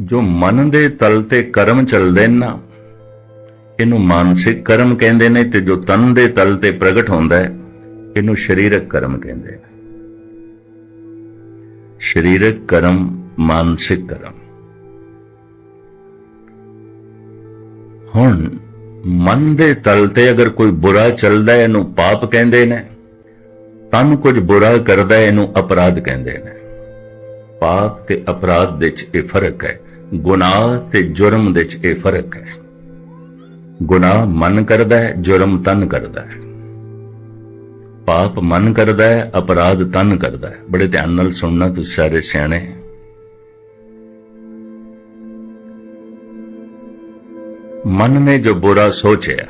ਜੋ ਮਨ ਦੇ ਤਲ ਤੇ ਕਰਮ ਚੱਲਦੇ ਨੇ ਨਾ, ਇਹਨੂੰ ਮਾਨਸਿਕ ਕਰਮ ਕਹਿੰਦੇ ਨੇ ਤੇ ਜੋ ਤਨ ਦੇ ਤਲ ਤੇ ਪ੍ਰਗਟ ਹੁੰਦਾ ਹੈ, ਇਹਨੂੰ ਸਰੀਰਕ ਕਰਮ ਕਹਿੰਦੇ ਨੇ। ਸਰੀਰਕ ਕਰਮ, ਮਾਨਸਿਕ ਕਰਮ। ਹੁਣ ਮਨ ਦੇ ਤਲ ਤੇ ਅਗਰ ਕੋਈ ਬੁਰਾ ਚੱਲਦਾ ਹੈ, ਇਹਨੂੰ ਪਾਪ ਕਹਿੰਦੇ ਨੇ, ਤਨ ਕੁਝ ਬੁਰਾ ਕਰਦਾ ਹੈ, ਇਹਨੂੰ ਅਪਰਾਧ ਕਹਿੰਦੇ ਨੇ। ਪਾਪ ਤੇ ਅਪਰਾਧ ਵਿੱਚ ਇਹ ਫ਼ਰਕ ਹੈ। ਗੁਨਾਹ ਤੇ ਜੁਰਮ ਦੇ ਵਿੱਚ ਇਹ ਫ਼ਰਕ ਹੈ। ਗੁਨਾਹ ਮਨ ਕਰਦਾ ਹੈ, ਜੁਰਮ ਤਨ ਕਰਦਾ ਹੈ। ਪਾਪ ਮਨ ਕਰਦਾ ਹੈ, ਅਪਰਾਧ ਤਨ ਕਰਦਾ ਹੈ। ਬੜੇ ਧਿਆਨ ਨਾਲ ਸੁਣਨਾ ਤੁਸੀਂ ਸਾਰੇ ਸਿਆਣੇ। ਮਨ ਨੇ ਜੋ ਬੁਰਾ ਸੋਚਿਆ,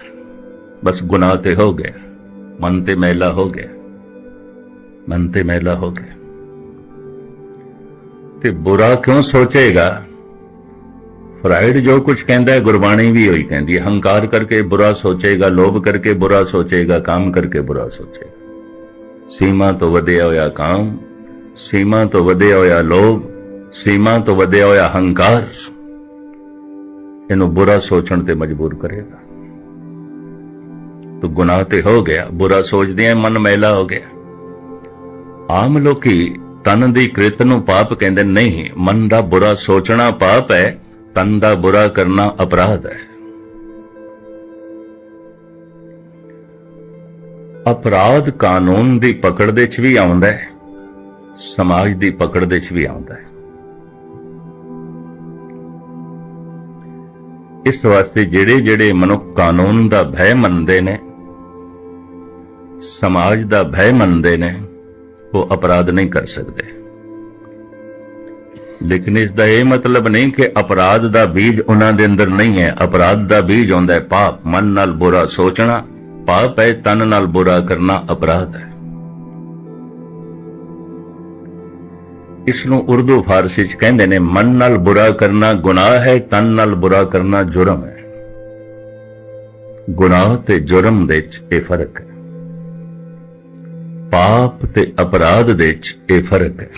ਬਸ ਗੁਨਾਹ ਤੇ ਹੋ ਗਿਆ। ਮਨ ਤੇ ਮੈਲਾ ਹੋ ਗਿਆ। ਮਨ ਤੇ ਮੈਲਾ ਹੋ ਗਿਆ। ਤੇ ਬੁਰਾ ਕਿਉਂ ਸੋਚੇਗਾ? ਫਰਾਇਡ ਜੋ ਕੁਝ ਕਹਿੰਦਾ ਹੈ, ਗੁਰਬਾਣੀ ਵੀ ਹੋਈ ਕਹਿੰਦੀ ਹੈ। ਹੰਕਾਰ ਕਰਕੇ ਬੁਰਾ ਸੋਚੇਗਾ, ਲੋਭ ਕਰਕੇ ਬੁਰਾ ਸੋਚੇਗਾ, ਕਾਮ ਕਰਕੇ ਬੁਰਾ ਸੋਚੇਗਾ। ਸੀਮਾ ਤੋਂ ਵਧਿਆ ਹੋਇਆ ਕਾਮ, ਸੀਮਾ ਤੋਂ ਵਧਿਆ ਹੋਇਆ ਲੋਭ, ਸੀਮਾ ਤੋਂ ਵਧਿਆ ਹੋਇਆ ਹੰਕਾਰ, ਇਹਨੂੰ ਬੁਰਾ ਸੋਚਣ ਤੇ ਮਜਬੂਰ ਕਰੇਗਾ। ਤੋ ਗੁਨਾਹ ਤੇ ਹੋ ਗਿਆ, ਬੁਰਾ ਸੋਚਦੇ ਸੋਚਦਿਆਂ ਮਨ ਮੈਲਾ ਹੋ ਗਿਆ। ਆਮ ਲੋਕੀ ਤਨ ਦੀ ਕ੍ਰਿਤ ਨੂੰ ਪਾਪ ਕਹਿੰਦੇ, ਨਹੀਂ, ਮਨ ਦਾ ਬੁਰਾ ਸੋਚਣਾ ਪਾਪ ਹੈ। ਤਨ ਦਾ ਬੁਰਾ ਕਰਨਾ ਅਪਰਾਧ ਹੈ। ਅਪਰਾਧ ਕਾਨੂੰਨ ਦੀ ਪਕੜ ਦੇ ਚ ਵੀ ਆਉਂਦਾ ਹੈ, ਸਮਾਜ ਦੀ ਪਕੜ ਦੇ ਚ ਵੀ ਆਉਂਦਾ ਹੈ। ਇਸ ਵਾਸਤੇ ਜਿਹੜੇ ਜਿਹੜੇ ਮਨੁੱਖ ਕਾਨੂੰਨ ਦਾ ਭੈ ਮੰਨਦੇ ਨੇ, ਸਮਾਜ ਦਾ ਭੈ ਮੰਨਦੇ ਨੇ, ਉਹ ਅਪਰਾਧ ਨਹੀਂ ਕਰ ਸਕਦੇ। ਲੇਕਿਨ ਇਸ ਦਾ ਇਹ ਮਤਲਬ ਨਹੀਂ ਕਿ ਅਪਰਾਧ ਦਾ ਬੀਜ ਉਹਨਾਂ ਦੇ ਅੰਦਰ ਨਹੀਂ ਹੈ। ਅਪਰਾਧ ਦਾ ਬੀਜ ਹੁੰਦਾ ਹੈ। ਪਾਪ, ਮਨ ਨਾਲ ਬੁਰਾ ਸੋਚਣਾ, ਪਾਪ ਹੈ, ਤਨ ਨਾਲ ਬੁਰਾ ਕਰਨਾ ਅਪਰਾਧ ਹੈ। ਇਸ ਨੂੰ ਉਰਦੂ ਫਾਰਸੀ ਚ ਕਹਿੰਦੇ ਨੇ, ਮਨ ਨਾਲ ਬੁਰਾ ਕਰਨਾ ਗੁਨਾਹ ਹੈ, ਤਨ ਨਾਲ ਬੁਰਾ ਕਰਨਾ ਜੁਰਮ ਹੈ। ਗੁਨਾਹ ਤੇ ਜੁਰਮ ਦੇ ਵਿੱਚ ਇਹ ਫ਼ਰਕ ਹੈ। ਪਾਪ ਤੇ ਅਪਰਾਧ ਦੇ ਵਿੱਚ ਇਹ ਫ਼ਰਕ ਹੈ।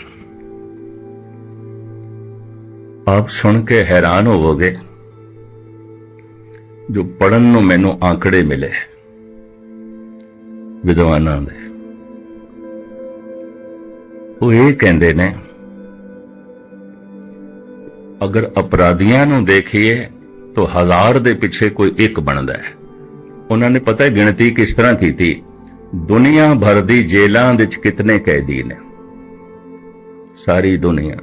ਆਪ ਸੁਣ ਕੇ ਹੈਰਾਨ ਹੋਵੋਗੇ ਜੋ ਪੜਨ ਨੂੰ ਮੈਨੂੰ ਆંકੜੇ ਮਿਲੇ ਵਿਦਵਾਨਾਂ ਦੇ। ਉਹ ਇਹ ਕਹਿੰਦੇ ਨੇ, ਅਗਰ ਅਪਰਾਧੀਆਂ ਨੂੰ ਦੇਖੀਏ ਤਾਂ ਹਜ਼ਾਰ ਦੇ ਪਿੱਛੇ ਕੋਈ ਇੱਕ ਬਣਦਾ ਹੈ। ਉਹਨਾਂ ਨੇ ਪਤਾ ਹੈ ਗਿਣਤੀ ਕਿਸ ਤਰ੍ਹਾਂ ਕੀਤੀ? ਦੁਨੀਆ ਭਰ ਦੀ ਜੇਲਾਂ ਵਿੱਚ ਕਿਤਨੇ ਕੈਦੀ ਨੇ? ਸਾਰੀ ਦੁਨੀਆ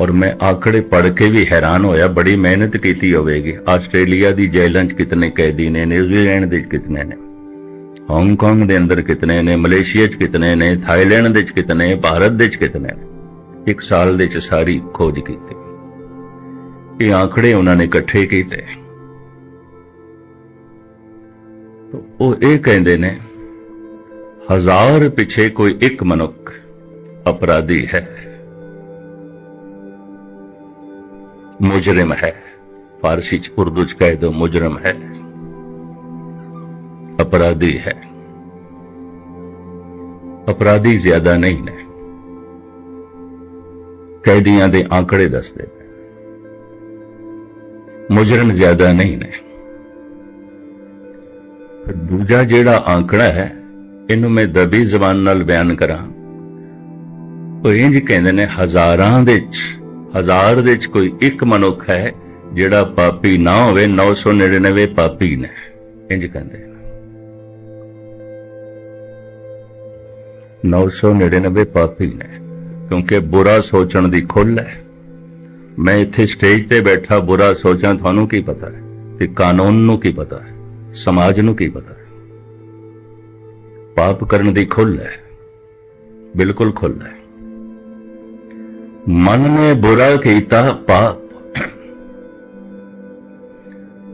ਔਰ ਮੈਂ ਆંકੜੇ ਪੜ੍ਹ ਕੇ ਵੀ ਹੈਰਾਨ ਹੋਇਆ, ਬੜੀ ਮਿਹਨਤ ਕੀਤੀ ਹੋਵੇਗੀ। ਆਸਟ੍ਰੇਲੀਆ ਦੀ ਜੇਲ੍ਹਾਂ 'ਚ ਕਿਤਨੇ ਕੈਦੀ ਨੇ, ਨਿਊਜ਼ੀਲੈਂਡ ਦੇ ਕਿਤਨੇ ਨੇ, ਹਾਂਗਕਾਂਗ ਦੇ ਅੰਦਰ ਕਿਤਨੇ ਨੇ, ਮਲੇਸ਼ੀਆ 'ਚ ਕਿਤਨੇ ਨੇ, ਥਾਈਲੈਂਡ ਦੇ 'ਚ ਕਿਤਨੇ, ਭਾਰਤ ਦੇ 'ਚ ਕਿਤਨੇ ਨੇ। ਇੱਕ ਸਾਲ ਦੇ 'ਚ ਸਾਰੀ ਖੋਜ ਕੀਤੀ। ਇਹ ਆਂਕੜੇ ਉਹਨਾਂ ਨੇ ਇਕੱਠੇ ਕੀਤੇ। ਤਾਂ ਉਹ ਇਹ ਕਹਿੰਦੇ ਨੇ, ਹਜ਼ਾਰ ਪਿੱਛੇ ਕੋਈ ਇੱਕ ਮਨੁੱਖ ਅਪਰਾਧੀ ਹੈ। ਮੁਜਰਮ ਹੈ। ਫਾਰਸੀ ਚ ਉਰਦੂ ਚ ਕਹਿ ਦੋ ਮੁਜਰਮ ਹੈ। ਅਪਰਾਧੀ ਹੈ। ਅਪਰਾਧੀ ਜ਼ਿਆਦਾ ਨਹੀਂ ਨੇ। ਕੈਦੀਆਂ ਦੇ ਆંકੜੇ ਦੱਸਦੇ ਨੇ। ਮੁਜਰਮ ਜ਼ਿਆਦਾ ਨਹੀਂ ਨੇ। ਫਿਰ ਦੂਜਾ ਜਿਹੜਾ ਆંકੜਾ ਹੈ, ਇਹਨੂੰ ਮੈਂ ਦਬੀ ਜ਼ਬਾਨ ਨਾਲ ਬਿਆਨ ਕਰਾਂ। ਉਹ ਇੰਜ ਕਹਿੰਦੇ ਨੇ, ਹਜ਼ਾਰਾਂ ਦੇ ਵਿੱਚ ਹਜ਼ਾਰ ਦੇ ਵਿੱਚ ਕੋਈ ਇੱਕ ਮਨੁੱਖ ਹੈ ਜਿਹੜਾ ਪਾਪੀ ਨਾ ਹੋਵੇ 999 ਪਾਪੀ ਨੇ। ਇੰਜ ਕਹਿੰਦੇ ਨੇ 999 ਪਾਪੀ ਨੇ, ਕਿਉਂਕਿ ਬੁਰਾ ਸੋਚਣ ਦੀ ਖੁੱਲ ਹੈ। ਮੈਂ ਇੱਥੇ ਸਟੇਜ ਤੇ ਬੈਠਾ, ਬੁਰਾ ਸੋਚਾਂ, ਤੁਹਾਨੂੰ ਕੀ ਪਤਾ ਹੈ? ਤੇ ਕਾਨੂੰਨ ਨੂੰ ਕੀ ਪਤਾ ਹੈ? ਸਮਾਜ ਨੂੰ ਕੀ ਪਤਾ ਹੈ? ਪਾਪ ਕਰਨ ਦੀ ਖੁੱਲ ਹੈ। ਬਿਲਕੁਲ ਖੁੱਲ ਹੈ। ਮਨ ਨੇ ਬੁਰਾ ਕੀਤਾ ਪਾਪ।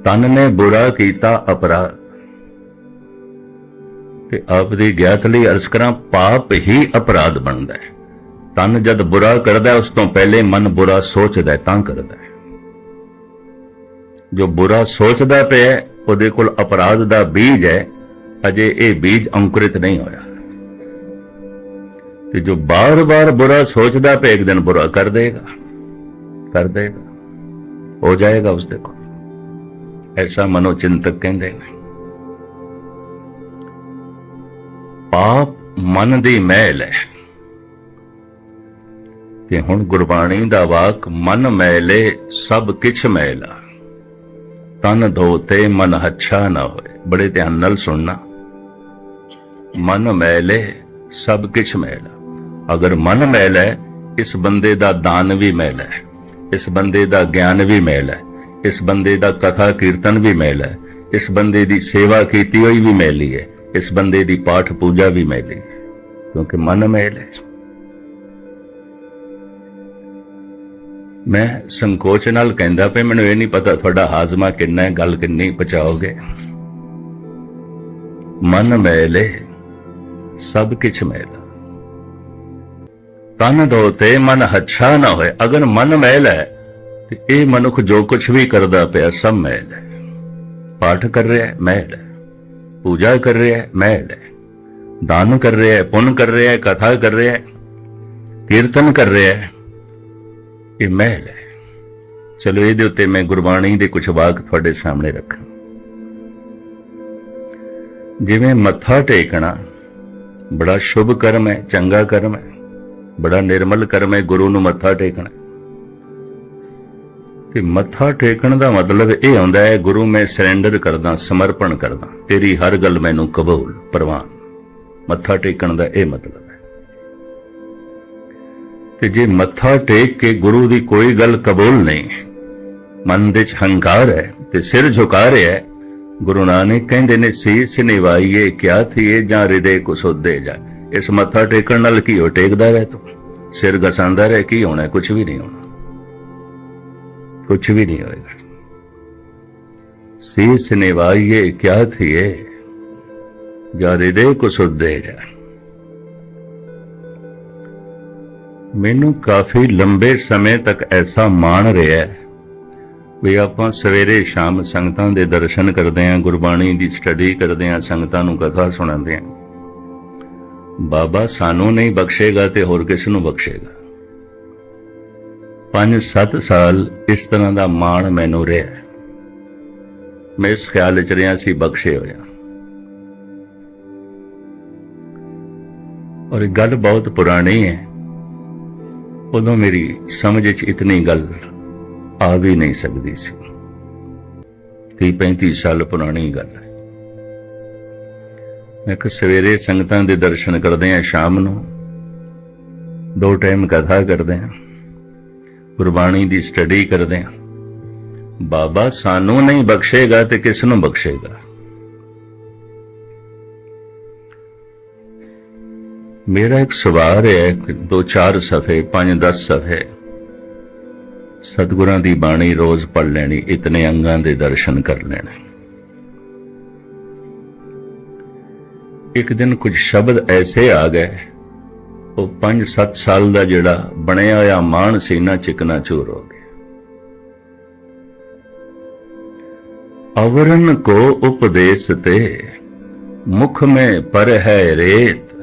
ਤਨ ਨੇ ਬੁਰਾ ਕੀਤਾ ਅਪਰਾਧ। ਤੇ ਆਪ ਦੀ ਗਿਆਤ ਲਈ ਅਰਜ਼ ਕਰਾਂ, ਪਾਪ ਹੀ ਅਪਰਾਧ ਬਣਦਾ ਹੈ। ਤਨ ਜਦ ਬੁਰਾ ਕਰਦਾ ਉਸ ਤੋਂ ਪਹਿਲੇ ਮਨ ਬੁਰਾ ਸੋਚਦਾ ਤਾਂ ਕਰਦਾ ਹੈ। ਜੋ ਬੁਰਾ ਸੋਚਦਾ ਪਿਆ ਉਹਦੇ ਕੋਲ ਅਪਰਾਧ ਦਾ ਬੀਜ ਹੈ, ਅਜੇ ਇਹ ਬੀਜ ਅੰਕੁਰਿਤ ਨਹੀਂ ਹੋਇਆ। ਤੇ ਜੋ ਬਾਰ-ਬਾਰ ਬੁਰਾ ਸੋਚਦਾ ਪਿਆ ਇੱਕ ਦਿਨ ਬੁਰਾ ਕਰ ਦੇਗਾ। ਕਰ ਦੇਗਾ। ਹੋ ਜਾਏਗਾ ਉਸ ਦੇ ਕੋਲ। ਐਸਾ ਮਨੋਚਿੰਤਕ ਕਹਿੰਦੇ ਨੇ। ਪਾਪ ਮਨ ਦੀ ਮੈਲ ਹੈ। ਤੇ ਹੁਣ ਗੁਰਬਾਣੀ ਦਾ ਵਾਕ, ਮਨ ਮੈਲੇ ਸਭ ਕਿਛ ਮੈਲਾ। ਤਨ ਧੋਤੇ ਮਨ ਹੱਛਾ ਨਾ ਹੋਏ। ਬੜੇ ਧਿਆਨ ਨਾਲ ਸੁਣਨਾ। ਮਨ ਮੈਲੇ ਸਭ ਕਿਛ ਮੈਲਾ। ਅਗਰ ਮਨ ਮੈਲ ਹੈ, ਇਸ ਬੰਦੇ ਦਾ ਦਾਨ ਵੀ ਮੈਲ ਹੈ, ਇਸ ਬੰਦੇ ਦਾ ਗਿਆਨ ਵੀ ਮੈਲ ਹੈ, ਇਸ ਬੰਦੇ ਦਾ ਕਥਾ ਕੀਰਤਨ ਵੀ ਮੈਲ ਹੈ, ਇਸ ਬੰਦੇ ਦੀ ਸੇਵਾ ਕੀਤੀ ਹੋਈ ਵੀ ਮੈਲੀ ਹੈ ਇਸ ਬੰਦੇ ਦੀ ਪਾਠ ਪੂਜਾ ਵੀ ਮੈਲੀ ਹੈ ਕਿਉਂਕਿ ਮਨ ਮੈਲ ਹੈ। ਮੈਂ ਸੰਕੋਚ ਨਾਲ ਕਹਿੰਦਾ ਪਏ ਮੈਨੂੰ ਇਹ ਨਹੀਂ ਪਤਾ ਤੁਹਾਡਾ ਹਾਜ਼ਮਾ ਕਿੰਨਾ ਹੈ, ਗੱਲ ਕਿੰਨੀ ਪਹੁੰਚਾਓਗੇ। ਮਨ ਮੈਲੇ ਸਭ ਕਿਛ ਮੈਲਾ ਤਨ ਧੋਤੇ ਮਨ ਹੱਛਾ ਨਾ ਹੋਏ ਅਗਰ ਮਨ ਮੈਲ ਹੈ, ਤੇ ਇਹ ਮਨੁੱਖ ਜੋ ਕੁਝ ਵੀ ਕਰਦਾ ਪਿਆ ਸਭ ਮੈਲ ਹੈ। ਪਾਠ ਕਰ ਰਿਹਾ ਹੈ, ਮੈਲ ਹੈ। ਪੂਜਾ ਕਰ ਰਿਹਾ ਹੈ, ਮੈਲ ਹੈ। ਦਾਨ ਕਰ ਰਿਹਾ ਹੈ, ਪੁੰਨ ਕਰ ਰਿਹਾ ਹੈ, ਕਥਾ ਕਰ ਰਿਹਾ ਹੈ, ਕੀਰਤਨ ਕਰ ਰਿਹਾ ਹੈ, ਇਹ ਮਹਿਲ ਹੈ। ਚਲੋ ਇਹਦੇ ਉੱਤੇ ਮੈਂ ਗੁਰਬਾਣੀ ਦੇ ਕੁਝ ਵਾਕ ਤੁਹਾਡੇ ਸਾਹਮਣੇ ਰੱਖਾਂ। ਜਿਵੇਂ ਮੱਥਾ ਟੇਕਣਾ, ਬੜਾ ਸ਼ੁਭ ਕਰਮ ਹੈ, ਚੰਗਾ ਕਰਮ ਹੈ। ਬੜਾ ਨਿਰਮਲ ਕਰਮ ਹੈ, ਗੁਰੂ ਨੂੰ ਮੱਥਾ ਟੇਕਣਾ। ਤੇ ਮੱਥਾ ਟੇਕਣ ਦਾ ਮਤਲਬ ਇਹ ਹੁੰਦਾ ਹੈ, ਗੁਰੂ ਮੈਂ ਸਰੈਂਡਰ ਕਰਦਾ, ਸਮਰਪਣ ਕਰਦਾ, ਤੇਰੀ ਹਰ ਗੱਲ ਮੈਨੂੰ ਕਬੂਲ, ਪ੍ਰਵਾਨ। ਮੱਥਾ ਟੇਕਣ ਦਾ ਇਹ ਮਤਲਬ ਹੈ। ਤੇ ਜੇ ਮੱਥਾ ਟੇਕ ਕੇ ਗੁਰੂ ਦੀ ਕੋਈ ਗੱਲ ਕਬੂਲ ਨਹੀਂ, ਮਨ ਵਿੱਚ ਹੰਕਾਰ ਹੈ ਤੇ ਸਿਰ ਝੁਕਾ ਰਿਹਾ ਹੈ, ਗੁਰੂ ਨਾਨਕ ਕਹਿੰਦੇ ਨੇ, ਸੀਸ ਨਿਵਾਈਏ, ਕਿਆ ਥੀਏ ਜਾਂ ਹਿਰਦੇ ਕੋ ਸੁਧੇ ਜਾ ਇਸ ਮੱਥਾ ਟੇਕਣ ਨਾਲ ਕੀ ਹੋ, ਟੇਕਦਾ ਰਹਿ ਤੂੰ? ਸਿਰ ਗਸਾਂਦਾ ਰਹਿ, ਕੀ ਹੋਣਾ? ਕੁਝ ਵੀ ਨਹੀਂ ਹੋਣਾ। ਕੁਝ ਵੀ ਨਹੀਂ ਹੋਏਗਾ। ਸੀਸ ਨਿਵਾਈਏ, ਕਿਆ ਥੀਏ? ਜਾਂ ਹਿਰਦੇ ਕੋ ਸੁਧੇ ਜਾ ਮੈਨੂੰ ਕਾਫੀ ਲੰਬੇ ਸਮੇਂ ਤੱਕ ਐਸਾ ਮਾਣ ਰਿਹਾ ਹੈ ਵੀ ਆਪਾਂ ਸਵੇਰੇ ਸ਼ਾਮ ਸੰਗਤਾਂ ਦੇ ਦਰਸ਼ਨ ਕਰਦੇ ਆਂ ਗੁਰਬਾਣੀ ਦੀ ਸਟੱਡੀ ਕਰਦੇ ਆਂ ਸੰਗਤਾਂ ਨੂੰ ਕਥਾ ਸੁਣਾਉਂਦੇ ਆਂ ਬਾਬਾ ਸਾਨੂੰ ਨਹੀਂ ਬਖਸ਼ੇਗਾ ਤੇ ਹੋਰ ਕਿਸ ਨੂੰ ਬਖਸ਼ੇਗਾ? 5-7 ਸਾਲ ਇਸ ਤਰ੍ਹਾਂ ਦਾ ਮਾਣ ਮੈਨੂੰ ਰਿਹਾ ਮੈਂ ਇਸ ਖਿਆਲ ਵਿੱਚ ਰਿਹਾ ਸੀ ਬਖਸ਼ੇ ਹੋਇਆ। ਔਰ ਇਹ ਗੱਲ ਬਹੁਤ ਪੁਰਾਣੀ ਹੈ। ਉਦੋਂ ਮੇਰੀ ਸਮਝ ਵਿੱਚ ਇਤਨੀ ਗੱਲ ਆ ਵੀ ਨਹੀਂ ਸਕਦੀ ਸੀ। 30 35 ਸਾਲ ਪੁਰਾਣੀ ਗੱਲ ਹੈ। ਮੈਂ ਕਿ ਸਵੇਰੇ ਸੰਗਤਾਂ ਦੇ ਦਰਸ਼ਨ ਕਰਦੇ ਆ ਸ਼ਾਮ ਨੂੰ। ਦੋ ਟਾਈਮ ਕਥਾ ਕਰਦੇ ਆ ਗੁਰਬਾਣੀ ਦੀ ਸਟੱਡੀ ਕਰਦੇ ਆ ਬਾਬਾ ਸਾਨੂੰ ਨਹੀਂ ਬਖਸ਼ੇਗਾ ਤੇ ਕਿਸ ਨੂੰ ਬਖਸ਼ੇਗਾ? ਮੇਰਾ ਇੱਕ ਸਵਾਲ ਹੈ ਦੋ, ਚਾਰ ਸਫੇ, ਪੰਜ 10 ਸਫੇ। ਸਤਿਗੁਰਾਂ ਦੀ ਬਾਣੀ ਰੋਜ਼ ਪੜ ਲੈਣੀ, ਇਤਨੇ ਅੰਗਾਂ ਦੇ ਦਰਸ਼ਨ ਕਰ ਲੈਣੇ। ਇੱਕ ਦਿਨ ਕੁਝ ਸ਼ਬਦ ਐਸੇ ਆ ਗਏ। ਉਹ 5-7 ਸਾਲ ਦਾ ਜਿਹੜਾ ਬਣਿਆ ਹੋਇਆ ਮਾਨ ਸੀ, ਨਾ ਚਿਕਨਾ ਚੂਰ ਹੋ ਗਿਆ। ਅਵਰਨ ਕੋ ਉਪਦੇਸ਼ ਤੇ ਮੁਖ में ਪਰ ਹੈ ਰੇਤ।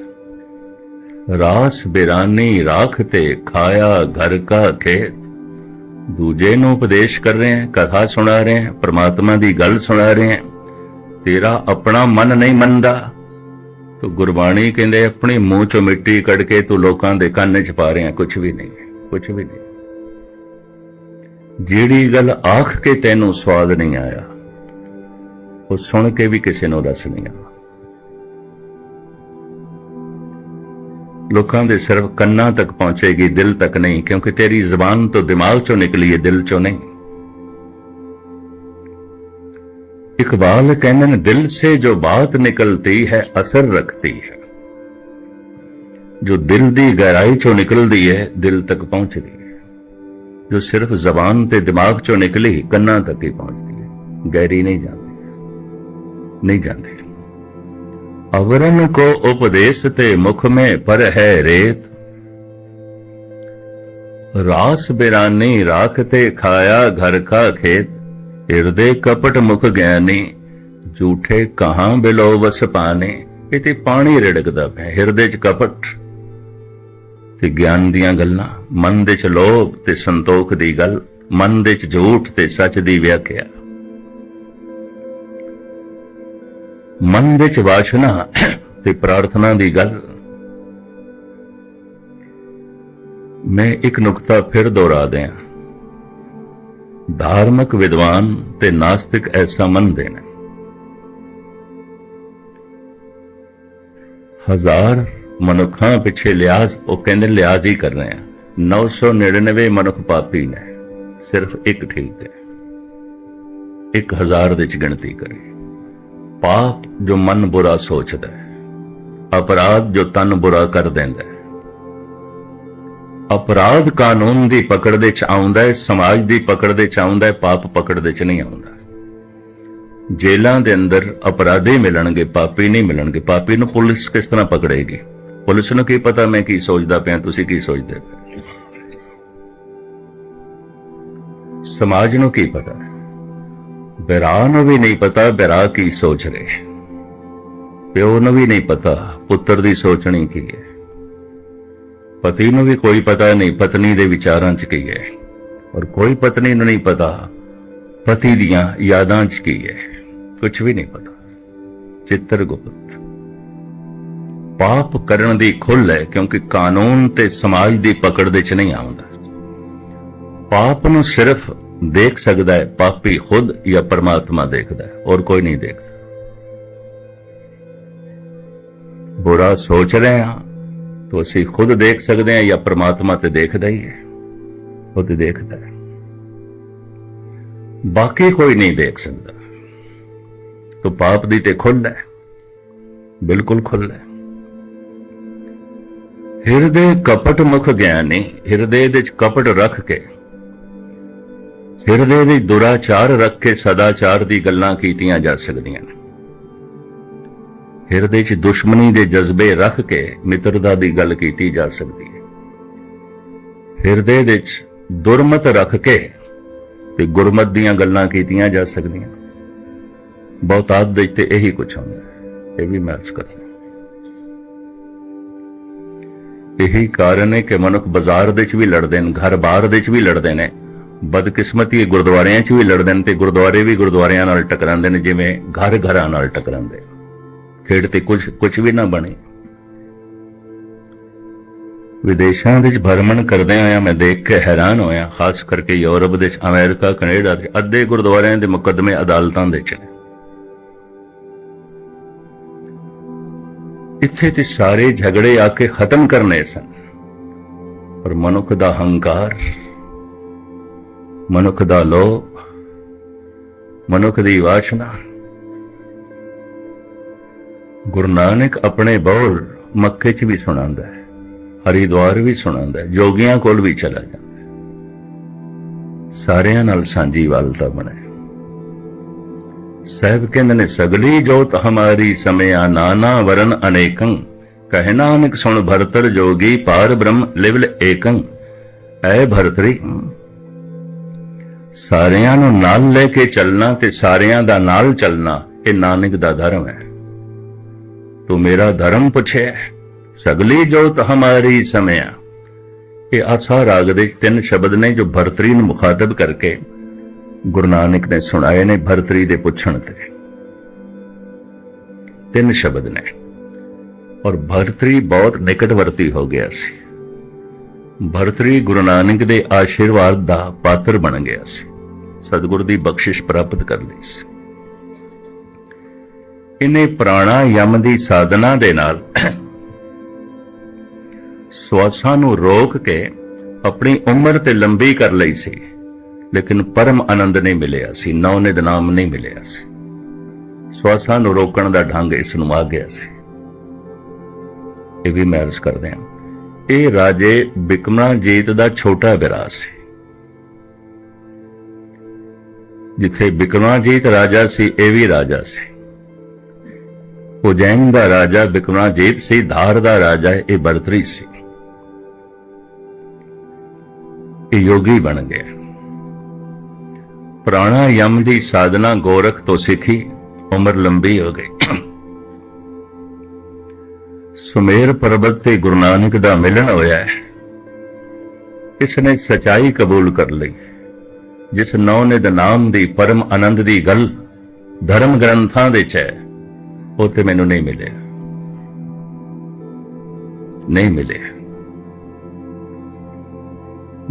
ਰਾਸ ਬਿਰਾਨੀ ਰਾਖ ਤੇ ਖਾਇਆ ਘਰ ਕਾ ਖੇਤ। ਦੂਜੇ ਨੂੰ ਉਪਦੇਸ਼ ਕਰ ਰਹੇ ਹਾਂ, ਕਥਾ ਸੁਣਾ ਰਹੇ ਹਾਂ, ਪ੍ਰਮਾਤਮਾ ਦੀ ਗੱਲ ਸੁਣਾ ਰਹੇ ਹਾਂ। ਤੇਰਾ ਆਪਣਾ ਮਨ ਨਹੀਂ ਮੰਨਦਾ। ਤੋ ਗੁਰਬਾਣੀ ਕਹਿੰਦੇ, ਆਪਣੇ ਮੂੰਹ ਚੋਂ ਮਿੱਟੀ ਕੱਢ ਕੇ ਤੂੰ ਲੋਕਾਂ ਦੇ ਕੰਨ 'ਚ ਪਾ ਰਿਹਾ ਕੁਝ ਵੀ ਨਹੀਂ ਕੁਝ ਵੀ ਨਹੀਂ। ਜਿਹੜੀ ਗੱਲ ਆਖ ਕੇ ਤੈਨੂੰ ਸਵਾਦ ਨਹੀਂ ਆਇਆ, ਉਹ ਸੁਣ ਕੇ ਵੀ ਕਿਸੇ ਨੂੰ ਰਸ ਨਹੀਂ ਆਇਆ। ਲੋਕਾਂ ਦੇ ਸਿਰਫ ਕੰਨਾਂ ਤੱਕ ਪਹੁੰਚੇਗੀ, ਦਿਲ ਤੱਕ ਨਹੀਂ, ਕਿਉਂਕਿ ਤੇਰੀ ਜ਼ਬਾਨ ਤੋਂ ਦਿਮਾਗ ਚੋਂ ਨਿਕਲੀ ਹੈ ਦਿਲ ਚੋਂ ਨਹੀਂ। इकबाल कहते हैं दिल से जो बात निकलती है असर रखती है जो दिल दी गहराई चो निकलती है दिल तक पहुंचती है जो सिर्फ जबान ते दिमाग चो निकली कन्ना तक ही पहुंचती है गहरी नहीं जाती नहीं जाती अवरन को उपदेश ते मुख में पर है रेत रास बिरानी राखते खाया घर का खेत ਹਿਰਦੇ ਕਪਟ ਮੁਖ ਗਿਆਨੀ, ਝੂਠੇ ਕਹਾਂ ਬਿਲੋ ਵਸ ਪਾਣੇ ਇਹ ਤੇ ਪਾਣੀ ਰੜਕਦਾ ਪਿਆ, ਹਿਰਦੇ ਚ ਕਪਟ। ਤੇ ਗਿਆਨ ਦੀਆਂ ਗੱਲਾਂ, ਮਨ ਦੇ ਚ ਲੋਭ ਤੇ ਸੰਤੋਖ ਦੀ ਗੱਲ, ਮਨ ਦੇ ਚ ਝੂਠ ਤੇ ਸੱਚ ਦੀ ਵਿਆਖਿਆ। ਮਨ ਦੇ ਚ ਵਾਸ਼ਨਾ ਤੇ ਪ੍ਰਾਰਥਨਾ ਦੀ ਗੱਲ। ਮੈਂ ਇੱਕ ਨੁਕਤਾ ਫਿਰ ਦੁਹਰਾ ਦਿਆਂ। ਧਾਰਮਿਕ ਵਿਦਵਾਨ ਤੇ ਨਾਸਤਿਕ ਐਸਾ ਮੰਨਦੇ ਨੇ। ਹਜ਼ਾਰ ਮਨੁੱਖਾਂ ਪਿੱਛੇ ਲਿਆਜ਼, ਉਹ ਕਹਿੰਦੇ ਲਿਆਜ਼ ਹੀ ਕਰ ਰਹੇ ਆ। 999 ਮਨੁੱਖ ਪਾਪੀ ਨੇ, ਸਿਰਫ ਇੱਕ ਠੀਕ ਹੈ। ਇੱਕ ਹਜ਼ਾਰ ਦੇ ਗਿਣਤੀ ਕਰੇ। ਪਾਪ ਜੋ ਮਨ ਬੁਰਾ ਸੋਚਦਾ ਹੈ, ਅਪਰਾਧ ਜੋ ਤਨ ਬੁਰਾ ਕਰ ਦਿੰਦਾ ਹੈ। ਅਪਰਾਧ ਕਾਨੂੰਨ ਦੀ ਪਕੜ ਦੇ ਚ ਆਉਂਦਾ ਹੈ, ਸਮਾਜ ਦੀ ਪਕੜ ਦੇ ਚ ਆਉਂਦਾ ਹੈ, ਪਾਪ ਪਕੜ ਦੇ ਚ ਨਹੀਂ ਆਉਂਦਾ। ਜੇਲਾਂ ਦੇ ਅੰਦਰ ਅਪਰਾਧੀ ਮਿਲਣਗੇ, ਪਾਪੀ ਨਹੀਂ ਮਿਲਣਗੇ। ਪਾਪੀ ਨੂੰ ਪੁਲਿਸ ਕਿਸ ਤਰ੍ਹਾਂ ਪਕੜੇਗੀ? ਪੁਲਿਸ ਨੂੰ ਕੀ ਪਤਾ ਮੈਂ ਕੀ ਸੋਚਦਾ ਪਿਆ, ਤੁਸੀਂ ਕੀ ਸੋਚਦੇ ਪਏ? ਸਮਾਜ ਨੂੰ ਕੀ ਪਤਾ? ਬਿਰਾ ਨੂੰ ਵੀ ਨਹੀਂ ਪਤਾ ਬਿਰਾ ਕੀ ਸੋਚ ਰਹੇ। ਪਿਓ ਨੂੰ ਵੀ ਨਹੀਂ ਪਤਾ ਪੁੱਤਰ ਦੀ ਸੋਚਣੀ ਕੀ ਹੈ। ਪਤੀ ਨੂੰ ਵੀ ਕੋਈ ਪਤਾ ਨਹੀਂ, ਪਤਨੀ ਦੇ ਵਿਚਾਰਾਂ 'ਚ ਕੀ ਹੈ। ਔਰ ਕੋਈ ਪਤਨੀ ਨੂੰ ਨਹੀਂ ਪਤਾ, ਪਤੀ ਦੀਆਂ ਯਾਦਾਂ 'ਚ ਕੀ ਹੈ। ਕੁਝ ਵੀ ਨਹੀਂ ਪਤਾ। ਚਿੱਤਰ ਗੁਪਤ ਪਾਪ ਕਰਨ ਦੀ ਖੁੱਲ ਹੈ, ਕਿਉਂਕਿ ਕਾਨੂੰਨ ਤੇ ਸਮਾਜ ਦੀ ਪਕੜ ਦੇ 'ਚ ਨਹੀਂ ਆਉਂਦਾ। ਪਾਪ ਨੂੰ ਸਿਰਫ ਦੇਖ ਸਕਦਾ ਹੈ, ਪਾਪੀ ਖੁਦ ਜਾਂ ਪਰਮਾਤਮਾ ਦੇਖਦਾ ਹੈ ਔਰ ਕੋਈ ਨਹੀਂ ਦੇਖਦਾ। ਬੁਰਾ ਸੋਚ ਰਹੇ ਹਾਂ। ਤਾਂ ਅਸੀਂ ਖੁਦ ਦੇਖ ਸਕਦੇ ਹਾਂ ਜਾਂ ਪਰਮਾਤਮਾ ਤੇ ਦੇਖਦਾ ਹੀ ਹੈ। ਉਹ ਤੇ ਦੇਖਦਾ ਹੈ। ਬਾਕੀ ਕੋਈ ਨਹੀਂ ਦੇਖ ਸਕਦਾ। ਤੋ ਪਾਪ ਦੀ ਤੇ ਖੁੱਲ੍ਹ ਹੈ। ਬਿਲਕੁਲ ਖੁੱਲ੍ਹ ਹੈ। ਹਿਰਦੇ ਕਪਟ ਮੁਖ ਗਿਆਨੀ ਹਿਰਦੇ ਵਿੱਚ ਕਪਟ ਰੱਖ ਕੇ। ਹਿਰਦੇ ਦੀ ਦੁਰਾਚਾਰ ਰੱਖ ਕੇ ਸਦਾਚਾਰ ਦੀ ਗੱਲਾਂ ਕੀਤੀਆਂ ਜਾ ਸਕਦੀਆਂ ਨੇ। ਹਿਰਦੇ 'ਚ ਦੁਸ਼ਮਣੀ ਦੇ ਜਜ਼ਬੇ ਰੱਖ ਕੇ ਮਿੱਤਰਤਾ ਦੀ ਗੱਲ ਕੀਤੀ ਜਾ ਸਕਦੀ ਹੈ। ਹਿਰਦੇ ਵਿੱਚ ਦੁਰਮਤ ਰੱਖ ਕੇ ਤੇ ਗੁਰਮਤ ਦੀਆਂ ਗੱਲਾਂ ਕੀਤੀਆਂ ਜਾ ਸਕਦੀਆਂ। ਬਹੁਤਾਤ ਦੇ ਤੇ ਇਹੀ ਕੁਝ ਹੁੰਦਾ ਇਹ ਵੀ ਮੈਂ ਅਰਜ਼ ਕਰਦਾ ਇਹੀ ਕਾਰਨ ਹੈ ਕਿ ਮਨੁੱਖ ਬਾਜ਼ਾਰ ਦੇ ਵਿੱਚ ਵੀ ਲੜਦੇ ਨੇ ਘਰ-ਬਾਰ ਦੇ ਵਿੱਚ ਵੀ ਲੜਦੇ ਨੇ, ਬਦਕਿਸਮਤੀ ਗੁਰਦੁਆਰਿਆਂ 'ਚ ਵੀ ਲੜਦੇ ਨੇ ਤੇ ਗੁਰਦੁਆਰੇ ਵੀ ਗੁਰਦੁਆਰਿਆਂ ਨਾਲ ਟਕਰਾਉਂਦੇ ਨੇ, ਜਿਵੇਂ ਘਰ ਘਰਾਂ ਨਾਲ ਟਕਰਾਉਂਦੇ ਖੇਡ ਤੇ ਕੁਝ ਕੁਝ ਵੀ ਨਾ ਬਣੇ। ਵਿਦੇਸ਼ਾਂ ਵਿੱਚ ਭਰਮਣ ਕਰਦੇ ਆਇਆ ਮੈਂ ਦੇਖ ਕੇ ਹੈਰਾਨ ਹੋਇਆ, ਖਾਸ ਕਰਕੇ ਯੂਰਪ ਦੇ ਵਿੱਚ, ਅਮਰੀਕਾ, ਕੈਨੇਡਾ ਦੇ ਅੱਧੇ ਗੁਰਦੁਆਰਿਆਂ ਦੇ ਮੁਕੱਦਮੇ ਅਦਾਲਤਾਂ ਦੇ ਚ ਇੱਥੇ ਤੇ ਸਾਰੇ ਝਗੜੇ ਆ ਕੇ ਖਤਮ ਕਰਨੇ ਸਨ। ਪਰ ਮਨੁੱਖ ਦਾ ਹੰਕਾਰ, ਮਨੁੱਖ ਦਾ ਲੋਭ, ਮਨੁੱਖ ਦੀ ਵਾਸ਼ਨਾ ਗੁਰੂ ਨਾਨਕ ਆਪਣੇ ਬੋਲ ਮੱਕੇ 'ਚ ਵੀ ਸੁਣਾਉਂਦਾ ਹੈ, ਹਰਿਦੁਆਰ ਵੀ ਸੁਣਾਉਂਦਾ ਹੈ, ਜੋਗੀਆਂ ਕੋਲ ਵੀ ਚਲਾ ਜਾਂਦਾ ਹੈ। ਸਾਰਿਆਂ ਨਾਲ ਸਾਂਝੀ ਵਾਲਤਾ ਬਣੇ ਸਾਹਿਬ ਕਹਿੰਦੇ ਨੇ, ਸਗਲੀ ਜੋਤ ਹਮਾਰੀ ਸਮਿਆ ਨਾਨਾ ਵਰਨ ਅਨੇਕੰ, ਕਹਿ ਨਾਨਕ ਸੁਣ ਭਰਤਰ ਜੋਗੀ ਪਾਰ ਬ੍ਰਹਮ ਲਿਵਲ ਏਕੰ, ਐ ਭਰਤਰੀ। ਸਾਰਿਆਂ ਨੂੰ ਨਾਲ ਲੈ ਕੇ ਚੱਲਣਾ ਤੇ ਸਾਰਿਆਂ ਦਾ ਨਾਲ ਚੱਲਣਾ, ਇਹ ਨਾਨਕ ਦਾ ਧਰਮ ਹੈ। ਤੂੰ ਮੇਰਾ ਧਰਮ ਪੁੱਛਿਆ ਸਗਲੀ ਜੋਤ ਹਮਾਰੀ ਸਮਿਆ। ਇਹ ਆਸਾ ਰਾਗ ਦੇ ਤਿੰਨ ਸ਼ਬਦ ਨੇ ਜੋ ਭਰਤਰੀ ਨੂੰ ਮੁਖਾਤਬ ਕਰਕੇ ਗੁਰੂ ਨਾਨਕ ਨੇ ਸੁਣਾਏ ਨੇ ਭਰਤਰੀ ਦੇ ਪੁੱਛਣ ਤੇ। ਤਿੰਨ ਸ਼ਬਦ ਨੇ। ਔਰ ਭਰਤਰੀ ਬਹੁਤ ਨਿਕਟਵਰਤੀ ਹੋ ਗਿਆ ਸੀ। ਭਰਤਰੀ ਗੁਰੂ ਨਾਨਕ ਦੇ ਆਸ਼ੀਰਵਾਦ ਦਾ ਪਾਤਰ ਬਣ ਗਿਆ ਸੀ। ਸਤਿਗੁਰ ਦੀ ਬਖਸ਼ਿਸ਼ ਪ੍ਰਾਪਤ ਕਰ ਲਈ ਸੀ। ਇਹਨੇ ਪ੍ਰਾਣਾਯਮ ਦੀ ਸਾਧਨਾ ਦੇ ਨਾਲ ਸਵਾਸਾਂ ਨੂੰ ਰੋਕ ਕੇ ਆਪਣੀ ਉਮਰ ਤੇ ਲੰਬੀ ਕਰ ਲਈ ਸੀ, ਲੇਕਿਨ ਪਰਮ ਆਨੰਦ ਨਹੀਂ ਮਿਲਿਆ ਸੀ, ਨੌ ਨਿਦਨਾਮ ਨਹੀਂ ਮਿਲਿਆ ਸੀ। ਸਵਾਸਾਂ ਨੂੰ ਰੋਕਣ ਦਾ ਢੰਗ ਇਸ ਨੂੰ ਆ ਗਿਆ ਸੀ। ਇਹ ਵੀ ਮੈਂ ਅਰਜ਼ ਕਰਦੇ ਹਾਂ, ਇਹ ਰਾਜੇ ਬਿਕਮਨਾਜੀਤ ਦਾ ਛੋਟਾ ਵਿਰਾ ਸੀ। ਜਿੱਥੇ ਬਿਕਮਨਾਜੀਤ ਰਾਜਾ ਸੀ, ਇਹ ਵੀ ਰਾਜਾ ਸੀ। ਉਜੈਨ ਦਾ ਰਾਜਾ ਬਿਕਮਨਾਜੀਤ ਸੀ, ਧਾਰ ਦਾ ਰਾਜਾ ਇਹ ਬਰਤਰੀ ਸੀ। ਇਹ ਯੋਗੀ ਬਣ ਗਿਆ। ਪ੍ਰਾਣਾਯਮ ਦੀ ਸਾਧਨਾ ਗੋਰਖ ਤੋਂ ਸਿੱਖੀ, ਉਮਰ ਲੰਬੀ ਹੋ ਗਈ। ਸੁਮੇਰ ਪਰਬਤ ਤੇ ਗੁਰੂ ਨਾਨਕ ਦਾ ਮਿਲਣ ਹੋਇਆ ਹੈ। ਇਸ ਨੇ ਸਚਾਈ ਕਬੂਲ ਕਰ ਲਈ। ਜਿਸ ਨੌ ਨਿਦ ਨਾਮ ਦੀ ਪਰਮ ਆਨੰਦ ਦੀ ਗੱਲ ਧਰਮ ਗ੍ਰੰਥਾਂ ਦੇ ਚ ਹੈ। ਉਹ ਤੇ ਮੈਨੂੰ ਨਹੀਂ ਮਿਲਿਆ। ਨਹੀਂ ਮਿਲੇ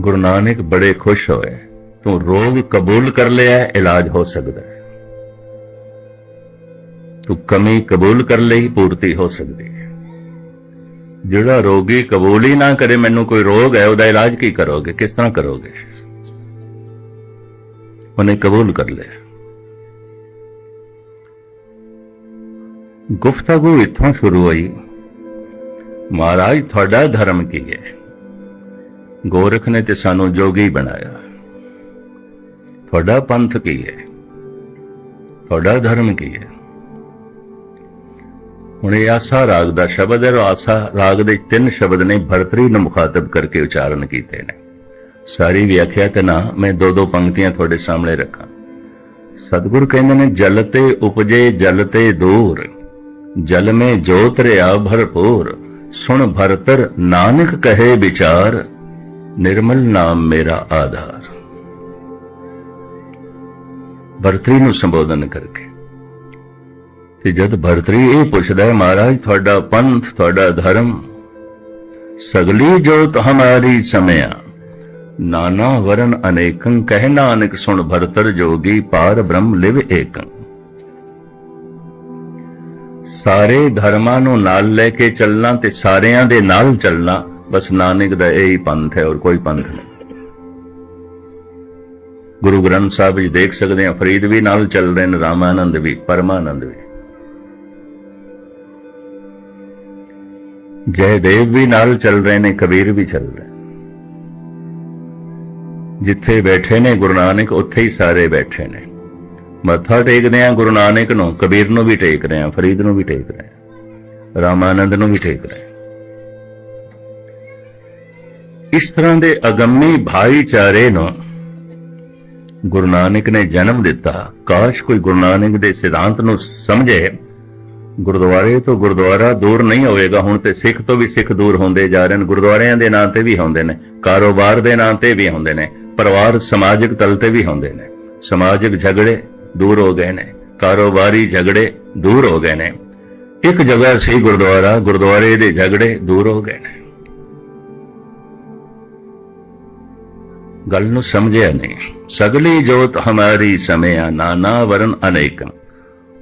ਗੁਰੂ ਨਾਨਕ ਬੜੇ ਖੁਸ਼ ਹੋਏ। ਤੂੰ ਰੋਗ ਕਬੂਲ ਕਰ ਲਿਆ, ਇਲਾਜ ਹੋ ਸਕਦਾ ਹੈ। ਤੂੰ ਕਮੀ ਕਬੂਲ ਕਰ ਲਈ, ਪੂਰਤੀ ਹੋ ਸਕਦੀ ਹੈ। ਜਿਹੜਾ ਰੋਗੀ ਕਬੂਲ ਹੀ ਨਾ ਕਰੇ, ਮੈਨੂੰ ਕੋਈ ਰੋਗ ਹੈ, ਉਹਦਾ ਇਲਾਜ ਕੀ ਕਰੋਗੇ? ਕਿਸ ਤਰ੍ਹਾਂ ਕਰੋਗੇ? ਉਹਨੇ ਕਬੂਲ ਕਰ ਲਿਆ। ਗੁਫ਼ਤਗੂ ਇੱਥੋਂ ਸ਼ੁਰੂ ਹੋਈ। ਮਹਾਰਾਜ, ਤੁਹਾਡਾ ਧਰਮ ਕੀ ਹੈ? ਗੋਰਖ ਨੇ ਤੇ ਸਾਨੂੰ ਜੋਗੀ ਬਣਾਇਆ। ਤੁਹਾਡਾ ਪੰਥ ਕੀ ਹੈ? ਤੁਹਾਡਾ ਧਰਮ ਕੀ ਹੈ? ਹੁਣ ਇਹ ਆਸਾ, ਰਾਗ ਦਾ ਸ਼ਬਦ ਹੈ ਔਰ ਆਸਾ, ਰਾਗ ਦੇ ਤਿੰਨ ਸ਼ਬਦ ਨੇ ਭਰਤਰੀ ਨੂੰ ਮੁਖਾਤਬ ਕਰਕੇ ਉਚਾਰਨ ਕੀਤੇ ਨੇ। ਸਾਰੀ ਵਿਆਖਿਆ ਤੇ ਨਾ ਮੈਂ ਦੋ ਦੋ ਪੰਕਤੀਆਂ ਤੁਹਾਡੇ ਸਾਹਮਣੇ ਰੱਖਾਂ। ਸਤਿਗੁਰ ਕਹਿੰਦੇ ਨੇ, ਜਲ ਤੇ ਉਪਜੇ, ਜਲ ਤੇ ਦੂਰ। ਜਲ ਮੇ ਜੋਤ ਰਿਆ ਭਰਪੂਰ, ਸੁਣ ਭਰਤਰ ਨਾਨਕ ਕਹੇ ਵਿਚਾਰ, ਨਿਰਮਲ ਨਾਮ ਮੇਰਾ ਆਧਾਰ। ਭਰਤਰੀ ਨੂੰ ਸੰਬੋਧਨ ਕਰਕੇ। ਤੇ ਜਦ ਭਰਤਰੀ ਇਹ ਪੁੱਛਦਾ ਹੈ, ਮਹਾਰਾਜ, ਤੁਹਾਡਾ ਪੰਥ, ਤੁਹਾਡਾ ਧਰਮ, ਸਗਲੀ ਜੋਤ ਹਮਾਰੀ ਸਮਿਆ, ਨਾਨਾ ਵਰਨ ਅਨੇਕੰ, ਕਹਿ ਨਾਨਕ ਸੁਣ ਭਰਤਰ ਜੋਗੀ, ਪਾਰ ਬ੍ਰਹਮ ਲਿਵ ਏਕੰ। ਸਾਰੇ ਧਰਮਾਂ ਨੂੰ ਨਾਲ ਲੈ ਕੇ ਚੱਲਣਾ ਤੇ ਸਾਰਿਆਂ ਦੇ ਨਾਲ ਚੱਲਣਾ, ਬਸ ਨਾਨਕ ਦਾ ਇਹੀ ਪੰਥ ਹੈ ਔਰ ਕੋਈ ਪੰਥ ਨਹੀਂ। ਗੁਰੂ ਗ੍ਰੰਥ ਸਾਹਿਬ ਜੀ ਦੇਖ ਸਕਦੇ ਹਾਂ, ਫਰੀਦ ਵੀ ਨਾਲ ਚੱਲ ਰਹੇ ਨੇ, ਰਾਮਾਨੰਦ ਵੀ, ਪਰਮਾਨੰਦ ਵੀ। ਜੈਦੇਵ ਵੀ ਨਾਲ ਚੱਲ ਰਹੇ ਨੇ, ਕਬੀਰ ਵੀ ਚੱਲ ਰਹੇ। ਜਿੱਥੇ ਬੈਠੇ ਨੇ ਗੁਰੂ ਨਾਨਕ, ਉੱਥੇ ਹੀ ਸਾਰੇ ਬੈਠੇ ਨੇ। ਮੱਥਾ ਟੇਕਦੇ ਆ, ਗੁਰੂ ਨਾਨਕ ਨੂੰ, ਕਬੀਰ ਨੂੰ ਵੀ ਟੇਕ ਰਹੇ ਆ, ਫਰੀਦ ਨੂੰ ਵੀ ਟੇਕ ਰਹੇ ਆ, ਰਾਮਾਨੰਦ ਨੂੰ ਵੀ ਟੇਕ ਰਹੇ ਇਸ ਤਰ੍ਹਾਂ ਦੇ ਅਗੰਮੀ ਭਾਈਚਾਰੇ ਨੂੰ ਗੁਰੂ ਨਾਨਕ ਨੇ ਜਨਮ ਦਿੱਤਾ। ਕਾਸ਼ ਕੋਈ ਗੁਰੂ ਨਾਨਕ ਦੇ ਸਿਧਾਂਤ ਨੂੰ ਸਮਝੇ। ਗੁਰਦੁਆਰੇ ਤੋਂ ਗੁਰਦੁਆਰਾ ਦੂਰ ਨਹੀਂ ਹੋਵੇਗਾ। ਹੁਣ ਤੇ ਸਿੱਖ ਤੋਂ ਵੀ ਸਿੱਖ ਦੂਰ ਹੁੰਦੇ ਜਾ ਰਹੇ ਨੇ। ਗੁਰਦੁਆਰਿਆਂ ਦੇ ਨਾਂ ਤੇ ਵੀ ਹੁੰਦੇ ਨੇ। ਕਾਰੋਬਾਰ ਦੇ ਨਾਂ ਤੇ ਵੀ ਹੁੰਦੇ ਨੇ। ਪਰਿਵਾਰ, ਸਮਾਜਿਕ ਤਲ ਤੇ ਵੀ ਹੁੰਦੇ ਨੇ। ਸਮਾਜਿਕ ਝਗੜੇ ਦੂਰ ਹੋ ਗਏ ਨੇ। ਕਾਰੋਬਾਰੀ ਝਗੜੇ ਦੂਰ ਹੋ ਗਏ ਨੇ। ਇੱਕ ਜਗ੍ਹਾ ਸੀ ਗੁਰਦੁਆਰਾ, ਗੁਰਦੁਆਰੇ ਦੇ ਝਗੜੇ ਦੂਰ ਹੋ ਗਏ ਨੇ। ਗੱਲ ਨੂੰ ਸਮਝਿਆ ਨਹੀਂ। ਸਗਲੀ ਜੋਤ ਹਮਾਰੀ ਸਮਿਆ ਨਾਨਾ ਵਰਨ ਅਨੇਕ।